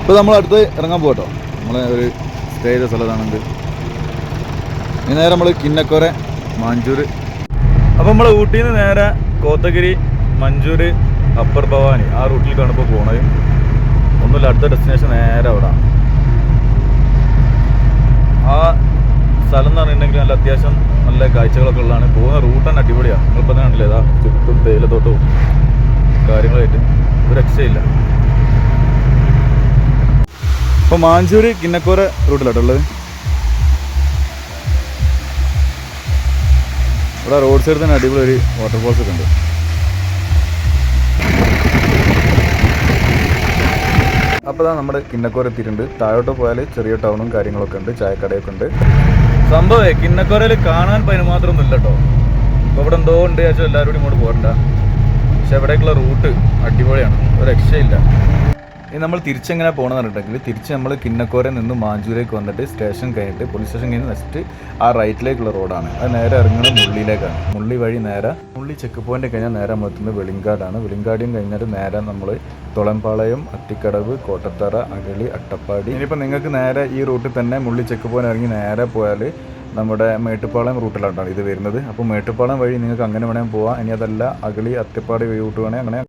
ഇപ്പോൾ നമ്മൾ അടുത്ത് ഇറങ്ങാൻ പോകട്ടോ. നമ്മളെ ഒരു സ്റ്റേ ചെയ്ത സ്ഥലത്താണെങ്കിൽ ഇനി നേരെ നമ്മൾ കിന്നക്കോര മാഞ്ചൂർ അപ്പോൾ നമ്മൾ ഊട്ടിയിൽ നിന്ന് നേരെ കോത്തഗിരി മഞ്ചൂർ അപ്പർ ഭവാനി ആ റൂട്ടിലേക്കാണ് ഇപ്പോൾ പോണത്. ഒന്നുമില്ല അടുത്ത ഡെസ്റ്റിനേഷൻ നേരെ അവിടെ. ആ സ്ഥലം എന്ന് പറഞ്ഞിട്ടുണ്ടെങ്കിൽ നല്ല അത്യാവശ്യം നല്ല കാഴ്ചകളൊക്കെ ഉള്ളതാണ്. പോകുന്ന റൂട്ട് തന്നെ അടിപൊളിയാണ് നിങ്ങളിപ്പോൾ തന്നെ കണ്ടില്ലേ ഇതാ ചുറ്റും തേയിലത്തോട്ടവും കാര്യങ്ങളായിട്ട്. ഒരു രക്ഷയില്ല. ഇപ്പോൾ മാഞ്ചൂര് കിന്നക്കോര റൂട്ടിലാട്ടുള്ളത് ഇവിടെ റോഡ് സൈഡിൽ തന്നെ അടിപൊളി ഒരു വാട്ടർഫോൾസ് ഒക്കെ ഉണ്ട്. അപ്പോൾ ഇതാ നമ്മുടെ കിന്നക്കോര എത്തിയിട്ടുണ്ട്. താഴോട്ട് പോയാൽ ചെറിയ ടൗണും കാര്യങ്ങളൊക്കെ ഉണ്ട് ചായക്കടയൊക്കെ ഉണ്ട്. സംഭവേ കിന്നക്കോരയിൽ കാണാൻ പതിന് മാത്രമൊന്നും ഇല്ല കേട്ടോ ഇപ്പോൾ ഇവിടെ എന്തോ ഉണ്ട് ചോദിച്ചാൽ എല്ലാവരും കൂടി ഇങ്ങോട്ട് പോരണ്ട. പക്ഷെ ഇവിടേക്കുള്ള റൂട്ട് അടിപൊളിയാണ്. ഒരു രക്ഷയില്ല. ഇനി നമ്മൾ തിരിച്ചെങ്ങനെ പോകണമെന്ന് പറഞ്ഞിട്ടുണ്ടെങ്കിൽ തിരിച്ച് നമ്മൾ കിന്നക്കോരയിൽ നിന്ന് മാഞ്ചൂരേക്ക് വന്നിട്ട് സ്റ്റേഷൻ കഴിഞ്ഞിട്ട് പോലീസ് സ്റ്റേഷൻ കഴിഞ്ഞ് നെക്സ്റ്റ് ആ റൈറ്റിലേക്കുള്ള റോഡാണ് അത് നേരെ ഇറങ്ങുന്നത് മുള്ളിയിലേക്കാണ്. മുള്ളി വഴി നേരെ മുള്ളി ചെക്ക് പോയിന്റ് കഴിഞ്ഞാൽ നേരെ നമ്മൾ എത്തുന്നത് വെളിങ്കാടാണ്. വെളിങ്കാടിയും കഴിഞ്ഞിട്ട് നേരെ നമ്മൾ തുളംപാളയം അത്തിക്കടവ് കോട്ടത്തറ അകളി അട്ടപ്പാടി. ഇനിയിപ്പോൾ നിങ്ങൾക്ക് നേരെ ഈ റൂട്ടിൽ തന്നെ മുള്ളി ചെക്ക് പോയിന്റ് ഇറങ്ങി നേരെ പോയാൽ നമ്മുടെ മേട്ടുപ്പാളയം റൂട്ടിലാണ് ഇത് വരുന്നത്. അപ്പോൾ മേട്ടുപ്പാളയം വഴി നിങ്ങൾക്ക് അങ്ങനെ വേണമെങ്കിൽ പോവാം. ഇനി അതല്ല അഗളി അത്തിപ്പാടി റൂട്ട് വേണമെങ്കിൽ അങ്ങനെ